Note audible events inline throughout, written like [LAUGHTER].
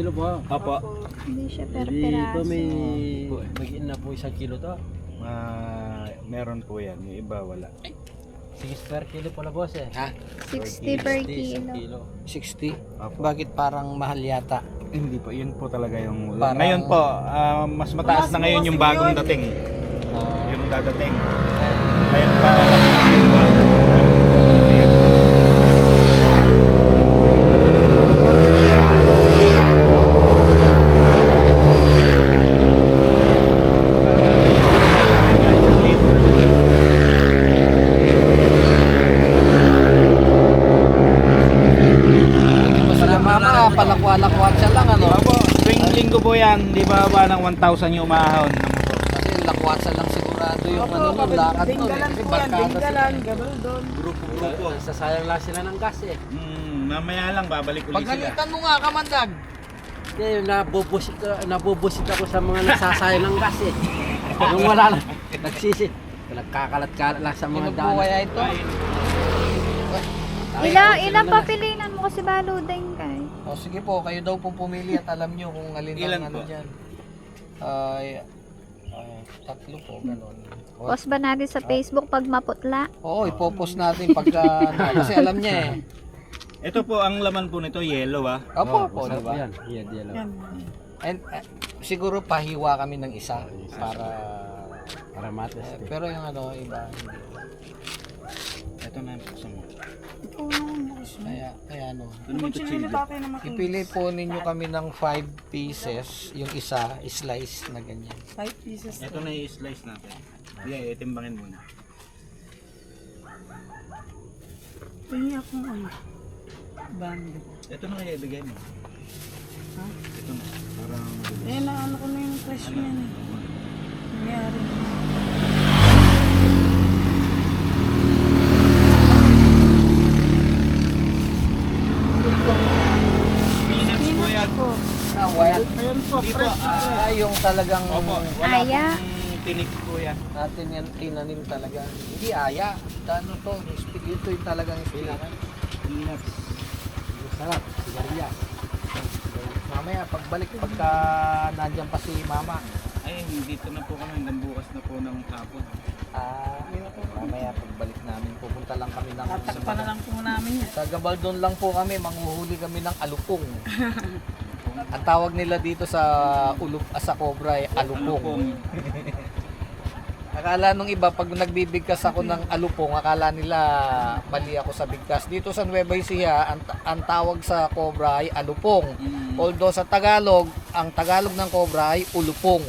kilo po. Opo. Hindi siya per Hindi po peraso. may magiging na po isang kilo to. Ah, meron po yan. Yung iba wala. 6 per kilo pala boss eh. Ha? 60 per 60, isang kilo. 60? Opo. Bakit parang mahal yata? Hindi po. Yun po talaga yung... Parang- Ngayon po, ah, mas mataas na ngayon yung bagong dating. Yung dadating. Ngayon pa. Masaya mama, palakwalakwat siya lang ano. Opo, tuwing linggo po yan, di ba ba ng 1,000 yung umahon ng motor? Kasi lakwatsa lang sigurado yung ano nun, lakad nun. eh. Kasi barkada sila. Grupo-grupo. Sasayang lang sila ng gas eh. Hmm, mamaya lang babalik ulit sila. Pagalitan mo nga, kamandag. Hindi, nabubusit, nabubusit ako sa mga nagsasayang ng gas eh. Yung wala lang, nagsisi. Nagkakalat-kalat lang sa mga Ano po daan. kaya ito? Ilang, ilang papilinan mo kasi baludeng ka eh. O sige po, kayo daw po pumili at alam nyo kung alin Ilan ang ano po? dyan. Ay, ay, tatlo po, ganon. O, Post ba natin sa Facebook pag maputla? Oo, ipopost natin pagka, ano, kasi alam niya eh. [LAUGHS] Ito po, ang laman po nito, yellow ah. Opo, Oh, po, masarap diba? Yan, yan, yan. lang. And eh, siguro pahiwa kami ng isa para Para matas. eh, pero yung ano iba hindi. Ito na yung buksan mo. Kaya kaya ano. Ito naman ito chili. Ipili po ninyo kami ng 5 pieces, yung isa slice na ganyan. Five pieces. Ito na i-slice natin. Hindi, itimbangin muna. Tingin akong ano. Bando. Ito na kaya ibigay mo. Ha? Ito na. Parang... Eh, naano ko na yung presyo niyan eh. Nangyari. Peanuts po yan. Ah, white. Ayan po, Hindi po. Ah, yung talagang Opo, wala Aya. pong tinik po yan. natin yan tinanim talaga. Hindi aya. Ano to? Ito yung talagang kailangan. Peanuts. Sarap, sigarilyas. Mamaya pagbalik pagka nandyan pa si mama. Ay, dito na po kami hanggang bukas na po ng hapon. Ah, mamaya pagbalik namin pupunta lang kami ng Tatakpan na lang po namin yan. Sa Gabaldon lang po kami, manghuhuli kami ng alupong. [LAUGHS] Ang tawag nila dito sa ulup ah, sa cobra ay alupong. [LAUGHS] Akala nung iba pag nagbibigkas ako ng alupong, akala nila mali ako sa bigkas. Dito sa Nueva Ecija, ang, ang tawag sa cobra ay alupong. Mm. Although sa Tagalog, ang Tagalog ng cobra ay ulupong.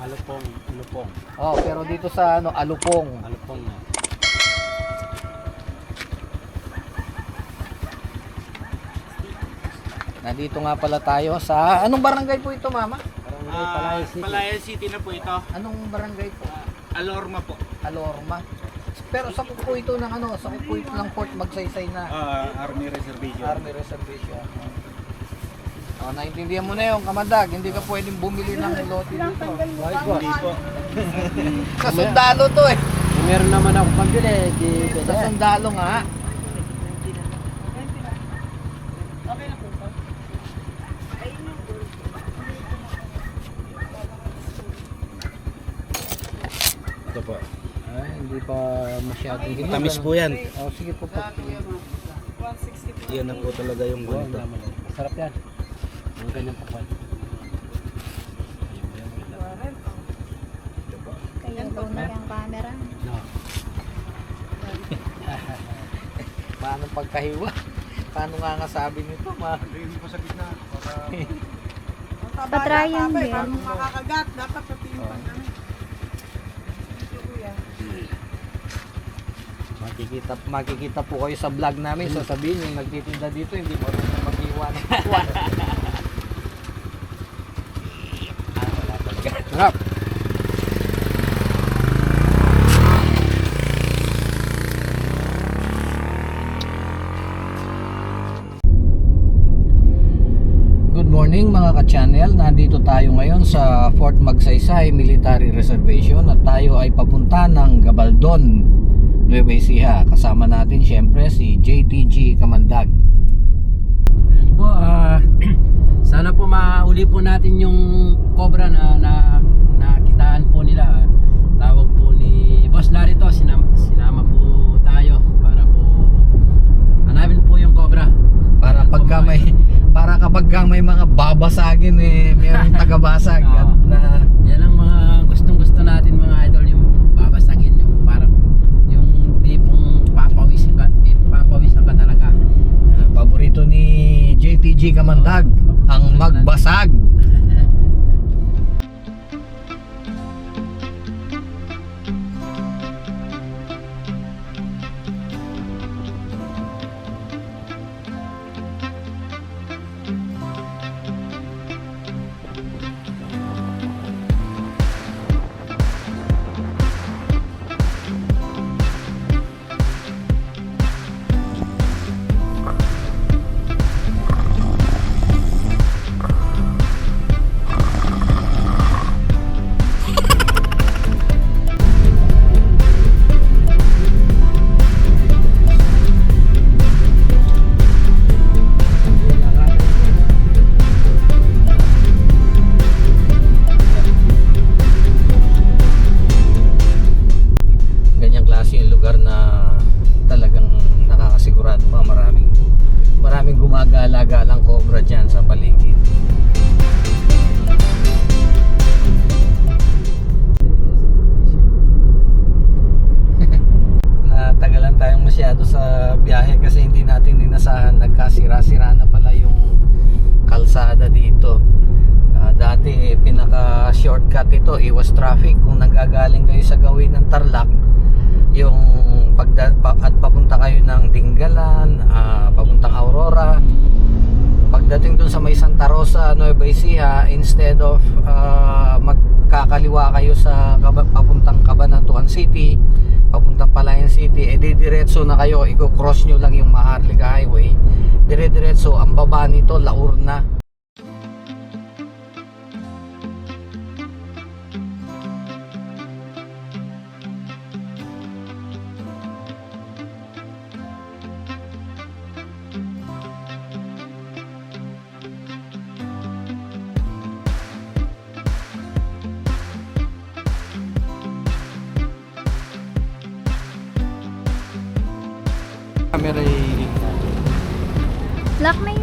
Alupong, alupong. Oh, pero dito sa ano alupong. Alupong na. Nandito nga pala tayo sa anong barangay po ito, Mama? Parang may Ah, Palay City. Palayan City na po ito. Anong barangay po? Alorma po. Alorma. Pero sa po ito ng ano, sa po ito ng Fort Magsaysay na Ah, Army Reservation. Army Reservation. Oh, naintindihan mo na yung kamandag, hindi ka pwedeng bumili ng lote dito. Hindi po. [LAUGHS] Sa sundalo to eh. Kung meron naman ako pambili, di Sa beda. sundalo nga. Okay na po ba? Ito po. Ay, hindi pa masyadong hinog. Matamis ano? po yan. Oh, sige po po. 160 po. Yan na po talaga yung ganito. eh. Masarap yan. Ang ganyan pakwan. Kaya lunar yung camera. No. [LAUGHS] Paano pagkahiwa? Paano nga nga sabi nito? Ma Hindi po sa gitna. Para... Ang yata, eh, Paano makakagat? Dapat pati yung Oo. pag ano. Ito, kuya. Makikita makikita po kayo sa vlog namin sasabihin yung nagtitinda dito hindi ah, wala talaga. Sarap. Good morning mga ka-channel. Nandito tayo ngayon sa Fort Magsaysay Military Reservation at tayo ay papunta ng Gabaldon, Nueva Ecija. Kasama natin syempre si JTG Kamandag. Ayan po, uh, [CLEARS THROAT] sana po mauli po natin yung cobra na, na nakitaan po nila. Tawag po ni Boss Larry to, sinama, sinama po tayo para po hanapin po yung cobra. Para Ayan pagka may para kapag may mga babasagin eh, mayroong [LAUGHS] tagabasag at na JTG Kamandag, ang magbasag. Shortcut ito, iwas traffic kung nanggagaling kayo sa gawin ng Tarlac yung pagda, pa, at papunta kayo ng Dinggalan, ah, papuntang Aurora. Pagdating dun sa may Santa Rosa, Nueva Ecija, instead of ah, magkakaliwa kayo sa papuntang Cabanatuan City, papuntang Palayan City, eh didiretso na kayo, i-cross nyo lang yung Maharlika Highway. Dire-diretso, ang baba nito, Laur Camera eh, Lock na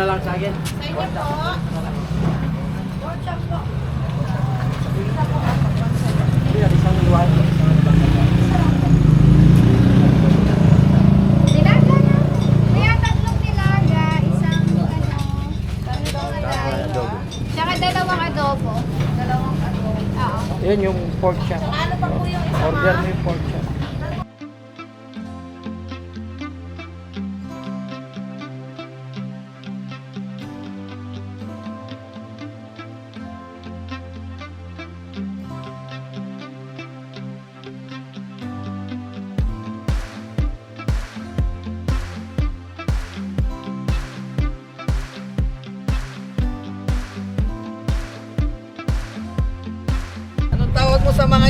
na lang sa akin? Yan, isang luwan. Nilaga na. Kaya tatlong nilaga, isang ano, tatlong atay. Tsaka dalawang adobo. Dalawang adobo. Oo. Yan yung pork chop. Ano pa po yung isa Order mo yung pork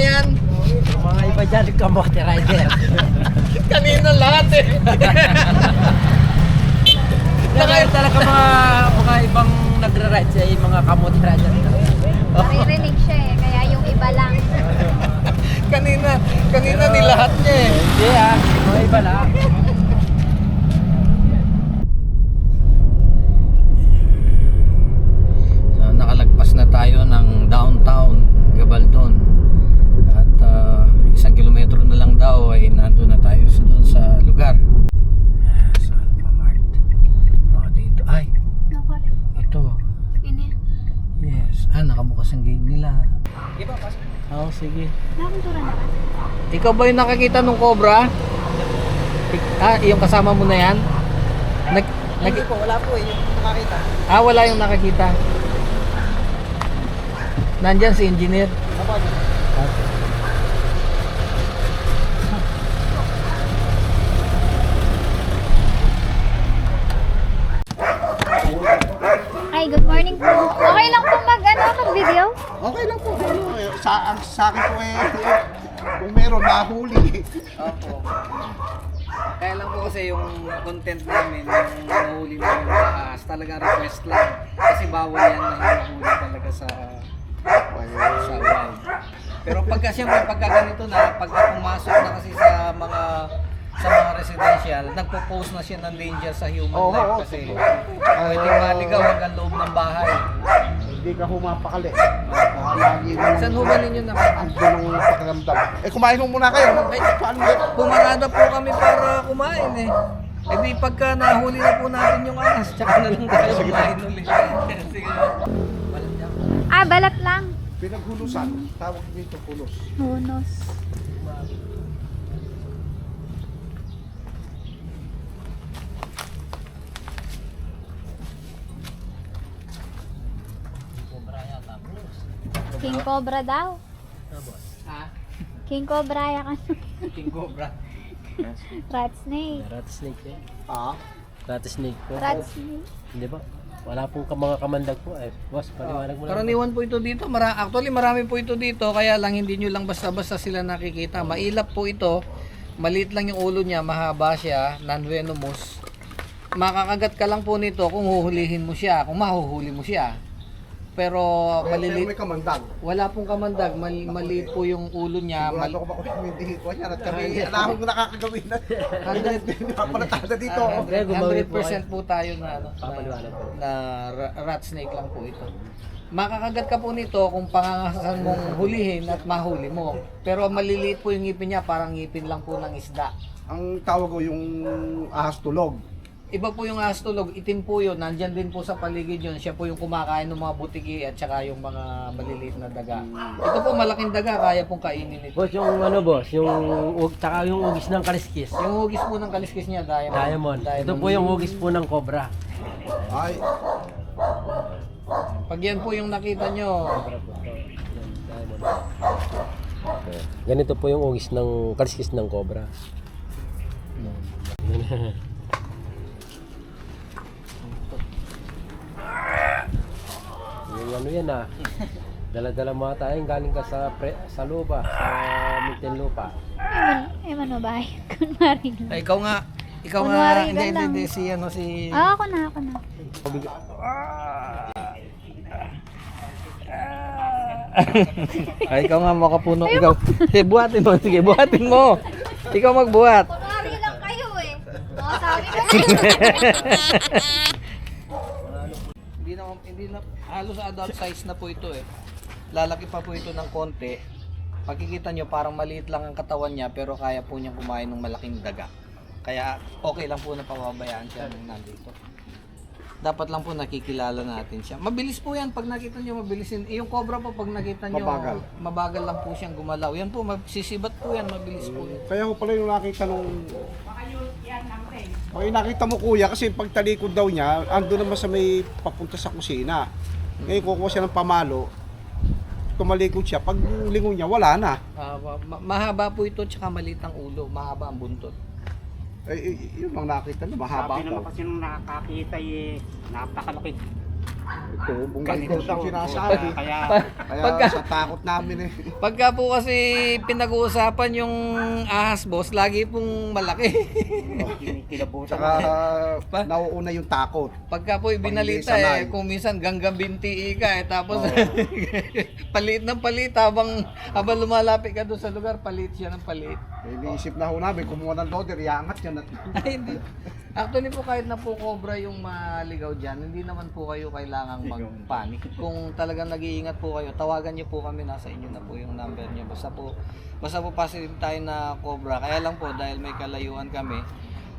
mga yan? Mga iba dyan, kamote rider. [LAUGHS] Kanina lahat eh. [LAUGHS] Kaya talaga mga, mga ibang nagra-ride siya, yung mga kamote rider. Maririnig siya eh, kaya yung iba lang. [LAUGHS] kanina, kanina ni lahat niya eh. Hindi ah, mga iba lang. So, nakalagpas na tayo ng downtown Gabaldon at ah, isang kilometro na lang daw ay nandun na tayo sa- doon sa lugar sa Alphamart oh, dito ay ito Ini. yes ah nakabukas ang gate nila Oo, oh, sige Nakakuntura na. Ikaw ba yung nakakita ng cobra? Ah yung kasama mo na yan? Nag, nag, po, wala po eh, yung nakakita. ah wala yung nakakita Nandyan si engineer. Ay, good morning po. Okay lang po mag, ano, mag-video? Okay lang po. Ano, sa, sa akin po eh, kung meron nahuli. Opo. Kaya lang po kasi yung content namin, yung nahuli namin ng ahas, talaga request lang. Kasi bawal yan na hinahuli talaga sa sa wild. Pero pagka siyempre, pagka ganito na, pagka pumasok na kasi sa mga sa mga residential, nagpo-post na siya ng danger sa human Oo, life oo, kasi totoo. pwedeng maligaw hanggang loob ng bahay. Hindi ka humapakali. Na Saan ho ba ninyo nakita? Ando ng pakiramdam. Eh, kumain mo muna kayo. Ay, Paano yun? Pumarada po kami para kumain eh. Eh di pagka nahuli na po natin yung ahas, tsaka na lang tayo kumain ulit. [LAUGHS] Sige. Walang jam. Ah, balat lang. Pinaghulusan. Tawag dito pulos. Hunos. King Cobra daw. Ha? King Cobra ya kan. King Cobra. Rat snake. Rat snake yan. Ah? Rat snake po. Rat snake. Hindi ba? Wala pong ka- mga kamandag po eh. Boss, paliwanag mo lang. Karaniwan po ito dito. Mara Actually, marami po ito dito. Kaya lang hindi nyo lang basta-basta sila nakikita. Mailap po ito. Maliit lang yung ulo niya. Mahaba siya. Non-venomous. Makakagat ka lang po nito kung huhulihin mo siya. Kung mahuhuli mo siya. Pero Pero maliliit. may kamandag. Wala pong kamandag. Mal- maliit po yung ulo niya. Mal- Sigurado ko ba kung hindi ko yan. At kami, alam ko nakakagawin na. 100 [LAUGHS] Napalatada dito. Ah, Andre, gumawi po 100% po tayo na, ano, na, na ra- rat snake lang po ito. Makakagat ka po nito kung pangangasan mong hulihin at mahuli mo. Pero maliliit po yung ngipin niya, parang ngipin lang po ng isda. Ang tawag ko yung ahas tulog. Iba po yung astulog, itim po yun, nandyan din po sa paligid yun. Siya po yung kumakain ng mga butiki at saka yung mga maliliit na daga. Ito po malaking daga, kaya pong kainin ito. Boss, yung ano boss, yung ug- tsaka yung ugis ng kaliskis. Yung hugis po ng kaliskis niya, diamond. Diamond. Ito po yung ugis po ng cobra. Ay, Pag yan po yung nakita nyo. Okay. Ganito po yung ugis ng kaliskis ng cobra. [LAUGHS] yung ano yan ah. Dala-dala mo tayo, galing ka sa pre, sa lupa, sa Muntinlupa. Eh, man, eh, man ba? [LAUGHS] Kunwari lang. Ay, ikaw nga. Ikaw nga. Kunwari Hindi, ka hindi, lang. hindi. Si ano, si... Ah, ako na, ako na. Ay, ikaw nga makapuno. Ikaw. Sige, buhatin mo. Sige, buhatin mo. Ikaw magbuhat. Kunwari lang kayo eh. Oh, sabi ko [LAUGHS] [LAUGHS] hindi na, hindi na, halos adult size na po ito eh. Lalaki pa po ito ng konti. Pagkikita nyo, parang maliit lang ang katawan niya, pero kaya po niyang kumain ng malaking daga. Kaya okay lang po na pababayaan siya nung nandito. Dapat lang po nakikilala natin siya. Mabilis po yan pag nakita nyo, mabilis yun. Eh, Yung cobra po pag nakita nyo, Mabagal. mabagal lang po siyang gumalaw. Yan po, sisibat po yan, mabilis po yan. kaya ko pala yung nakita nung... Baka yung nakita mo kuya kasi pag talikod daw niya, ando naman sa may papunta sa kusina. Ngayon kukuha siya ng pamalo, tumalikod siya, pag lingon niya, wala na. Ah, ma- ma- mahaba po ito, tsaka maliit ang ulo, mahaba ang buntot. Eh, eh, yun ang nakita na, mahaba Sabi naman kasi nung nakakakita eh, napakalaki. Ito, bung Ganito ang sinasabi. [LAUGHS] Kaya, Kaya Pagka- sa takot namin eh. Pagka po kasi pinag-uusapan yung ahas boss, lagi pong malaki. [LAUGHS] kinabutan Tsaka Pa- nauuna yung takot. Pagka po ibinalita eh, kung minsan ganggang binti ka eh, tapos [LAUGHS] palit ng palit habang, habang lumalapit ka doon sa lugar, palit siya ng palit. Eh, Iniisip na ho namin, kumuha ng loader, iangat yan at Ay, hindi. Actually po kahit na po cobra yung maligaw dyan, hindi naman po kayo kailangang magpanik. Kung talagang nag-iingat po kayo, tawagan niyo po kami, nasa inyo na po yung number niyo. Basta po, basta po positive tayo na cobra. Kaya lang po, dahil may kalayuan kami,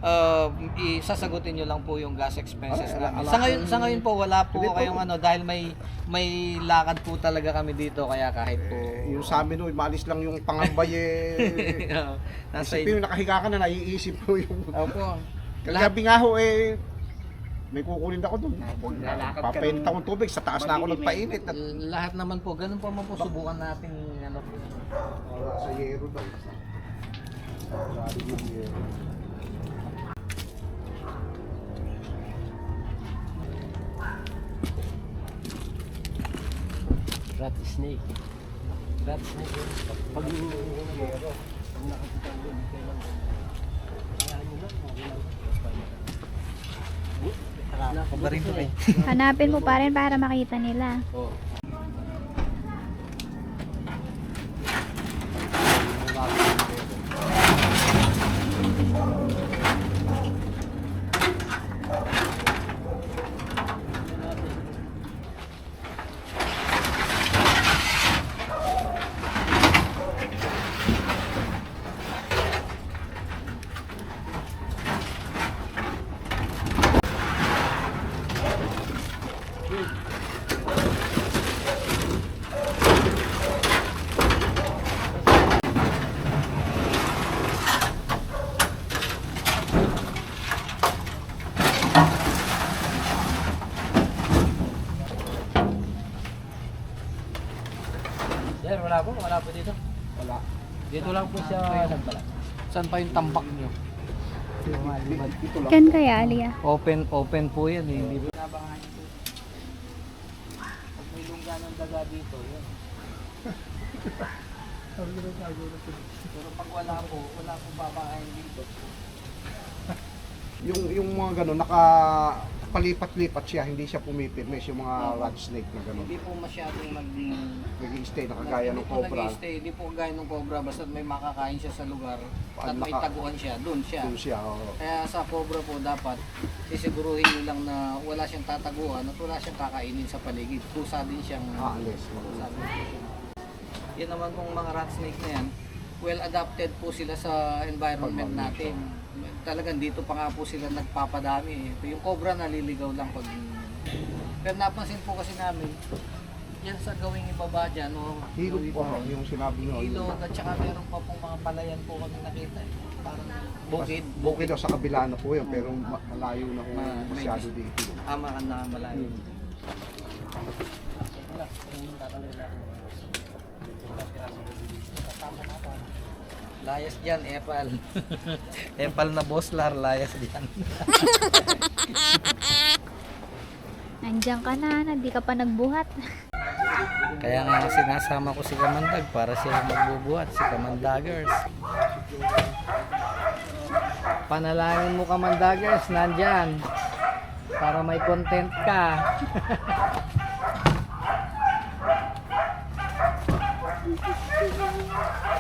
uh, isasagutin niyo lang po yung gas expenses Ay, namin. ala- Sa ngayon, sa ngayon po, wala po Hindi po. kayong ano, dahil may may lakad po talaga kami dito, kaya kahit po... yung sa amin ho, maalis lang yung pangambay eh. [LAUGHS] nasa Isipin yung nakahiga ka na, naiisip mo yung... Opo. Kagabi nga ho eh, may kukunin ako doon. Lalakad ka Papainit akong tubig, sa taas na ako nagpainit. At Lahat naman po, ganun pa man po subukan natin ano po. sa yero daw. Sabi yung yero. Rat snake. Rat snake. yun. Pag yung yero, nakakita mo yun, kailan Kaya nyo lang, okay lang. Po kayo. Hanapin mo pa rin para makita nila. Oo. Sir, wala po, wala po dito. Wala. Dito lang po siya nagbalat. Saan pa yung tambak nyo? Ito lang. Kan kaya, Alia? Open, open po yan eh. Hindi po. Pag may lungga ng daga dito, yun. Pero pag wala po, wala po babakain dito. [LAUGHS] Yung, yung mga gano'n, naka palipat-lipat siya, hindi siya pumipirmes yung mga rat snake na gano'n. Hindi po masyadong naging Nag-i-stay, nakagaya ng Hindi po cobra. nag-stay, hindi po gaya ng cobra basta may makakain siya sa lugar at may taguan siya, doon siya. Doon siya, oo. Kaya sa cobra po dapat sisiguruhin nyo lang na wala siyang tataguan at wala siyang kakainin sa paligid. Kusa din siyang Aalis. kusa din po siya. Yan naman pong mga rat snake na yan, well adapted po sila sa environment natin. Talagang dito pa nga po sila nagpapadami. eh. Yung cobra naliligaw lang pag pero napansin po kasi namin, yan sa gawing ibaba dyan, o Hilog po, ibaba, yung sinabi nyo. Ilog at saka meron pa pong mga palayan po kami nakita eh. Parang bukid. Bukid daw sa kabila na po yun, pero ma- malayo na po Ma- masyado dito. Ama ka na malayo. Layas dyan, epal. [LAUGHS] epal na boslar, layas dyan. [LAUGHS] Nandiyan ka na, hindi ka pa nagbuhat. Kaya nga sinasama ko si Kamandag para siya magbubuhat, si Kamandagers. Panalangin mo Kamandagers, nandyan. Para may content ka. [LAUGHS]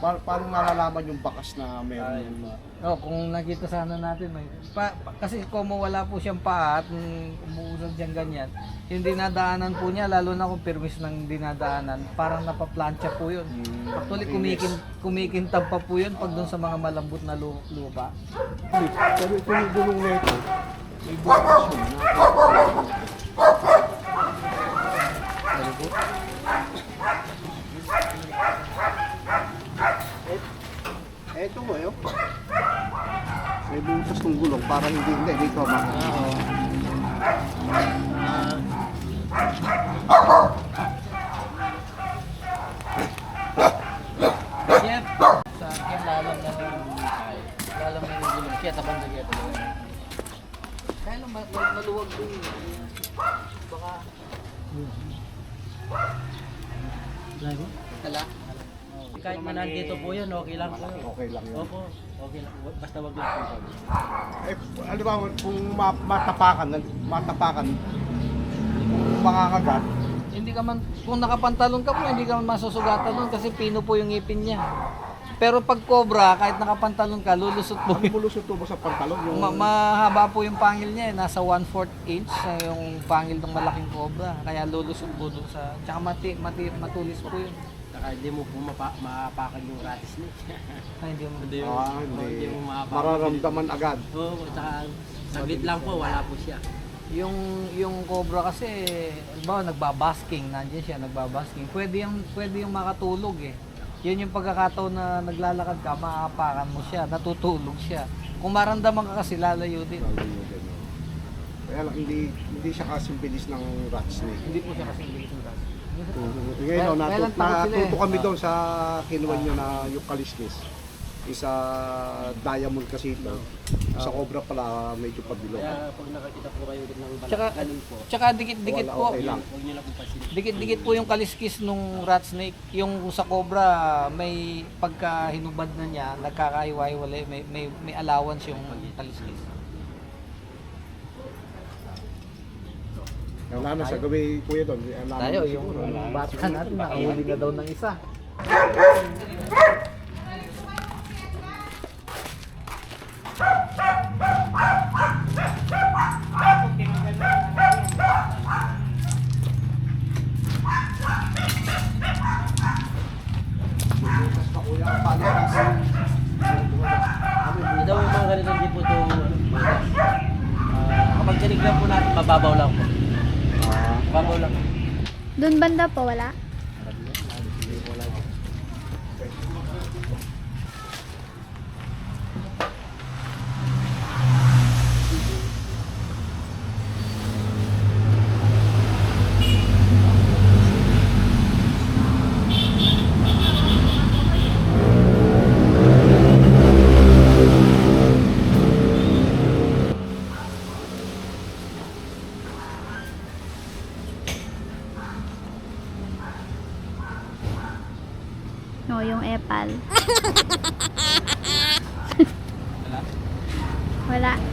Pa- paano nalalaman yung bakas na meron yung... Oh, kung nakita sana natin may pa, pa- kasi kung wala po siyang paa at umuusad siyang ganyan, yung dinadaanan po niya lalo na kung permis ng dinadaanan, parang napaplansya po 'yun. Actually kumikin kumikintab pa po 'yun pag doon sa mga malambot na lu- lupa. Pero ito yung gulong na ito, may bukas yun. Very good. Mo yun. May bukas ng gulong para hindi hindi dito ma. Oo. Chef, sa akin lalam na rin yung ay, lalam na yung gulong. Kaya tabang na kaya tabang na. Kaya lang ma- ma- maluwag dun. eh. Baka tala. Kahit man nandito po yun, okay lang po. Okay lang yun. Opo, okay lang. Basta wag lang po. Eh, alam mo, kung ma- matapakan, matapakan, kung makakagat, Hindi ka man, kung nakapantalon ka po, hindi ka man masusugatan nun kasi pino po yung ngipin niya. Pero pag cobra, kahit nakapantalon ka, lulusot po ano yung bulusot to ba sa pantalon? Yung, Ma- mahaba po yung pangil niya eh. Nasa 1/4 inch sa yung pangil ng malaking cobra. Kaya lulusot po doon sa... Tsaka mati, mati, matulis po yun. Saka hindi mo po mapa, maapakan yung rat snake. Ay, hindi mo... Hindi mo, ah, oh, hindi. hindi mo maapakan. Mararamdaman agad. Oo, saka saglit lang po, wala po siya. Yung, yung cobra kasi, ba nagbabasking, nandiyan siya, nagbabasking. Pwede yung, pwede yung makatulog eh. Yun yung pagkakataon na naglalakad ka, maapakan mo siya, natutulog siya. Kung maramdaman ka kasi lalayo din. Lalo. Kaya lang, hindi, hindi siya kasing bilis ng rat snake. Hindi po siya kasi bilis ng. Ngayon, Kaya- no, kaya lang natut, takot sila natuto eh. kami Ah. doon sa kinuha nyo na yung kaliskis. Isa diamond kasi ito. Sa cobra pala medyo pabilog. Kaya pag nakakita po kayo ng Tsaka, balak, ganun po. tsaka dikit-dikit po. okay lang. Dikit-dikit po yung kaliskis nung rat snake. Yung sa cobra, may pagka hinubad na niya, nagkakahiwa-hiwalay, may, may, may allowance yung kaliskis. Wala na sa gabi, kuya doon. Tayo, yung bata natin, nakahuli na daw ng isa. Ang yung mga ganito hindi po ito ano, bukas. Ah, kapag ganig lang po natin, mababaw lang po. Mababaw lang. Doon banda po, wala? No, yung epal. Wala. Wala